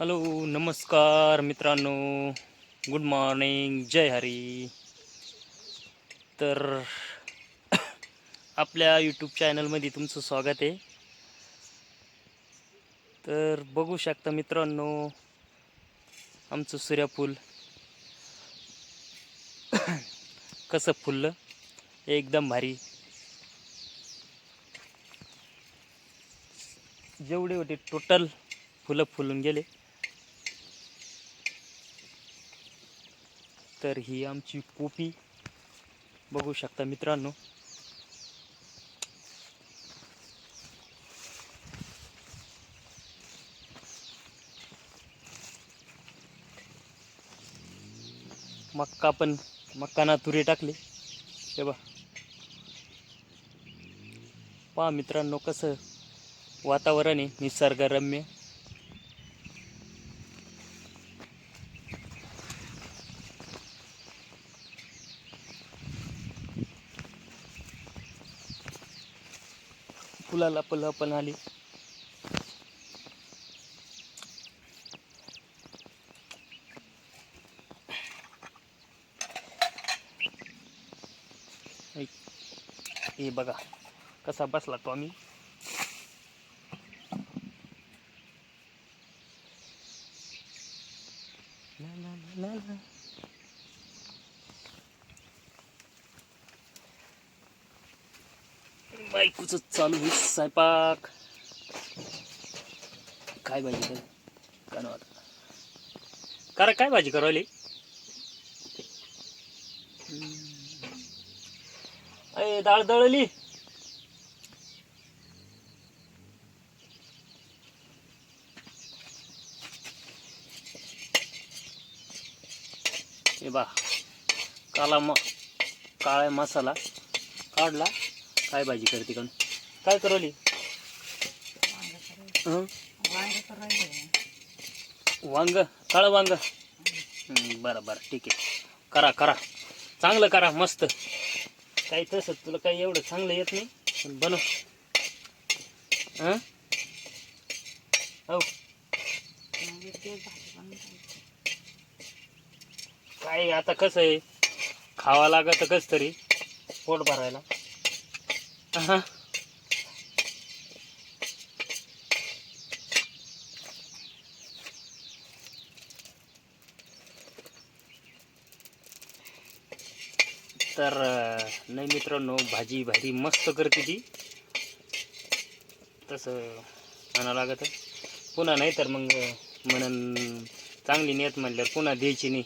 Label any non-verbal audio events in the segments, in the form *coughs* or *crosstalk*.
Hello नमस्कार मित्रांनो. Good morning जय हरी. तर *coughs* आपल्या यूट्यूब चॅनलमध्ये तुमचं स्वागत आहे. तर बघू शकता मित्रांनो आमचं सूर्यफूल *coughs* कसं फुललं. एकदम भारी. जेवढे होते टोटल फुलं फुलून गेले. तर ही आमची कोपी. बघू शकता मित्रांनो. मक्का पण मक्काना तुरी टाकले. हे बा पहा मित्रांनो कसं वातावरण आहे निसर्गरम्य. फुलाला फुलं पण आली ऐक, हे बघा कसा बसला तो आम्ही ला, ला, ला, ला, बायकोच चालू आहे स्वयंपाक. काय भाजी कर काय करा काय भाजी करावली अरे डाळ दळली. हे बा काला म काळा मसाला काढला. काय भाजी करते का? काय करवली? वांग काळं वांग. बरं बरं ठीक आहे. करा करा. चांगलं करा मस्त. काही तसं तुला काही एवढं चांगलं येत नाही पण बनव. हो. काय आता कसं आहे? खावा लागत कस तरी पोट भरायला. हा तर नाही मित्रांनो भाजी भाजी मस्त करते ती. तसं म्हणावं लागत. पुन्हा नाही तर मग म्हणून चांगली नेत म्हणल्यावर पुन्हा द्यायची नाही.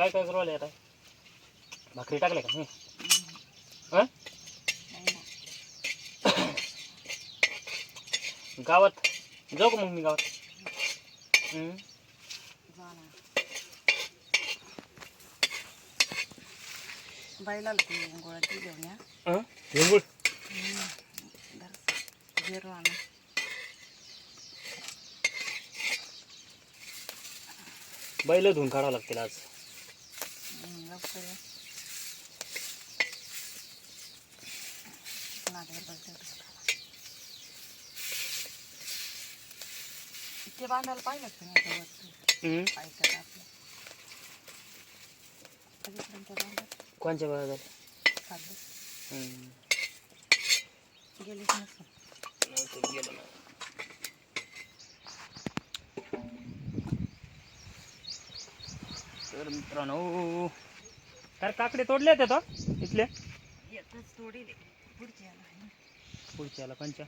काय काय करू आता भाकरी टाकल्या का हं? हं? गावात जाऊ का मग मी गावात हं? बैलाला ती गोळ्याची घेऊन या हं? हिंगुळ झिरो आणा बैल धुवून काढावं लागतील आज ते बांधायला पाहिलं? हं? बांधत कोणच्या हं. गेलीच नसतं गेलं ना. तर मित्रांनो तर काकडे तोडले होते तो इथले. येतच थोडी रे पुढची याला पंचा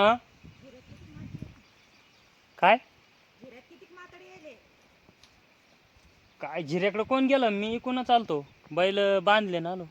हा काय? काय झिऱ्याकडे कोण गेलं? मी इकूनच आलतो बैल बांधले ना आलो.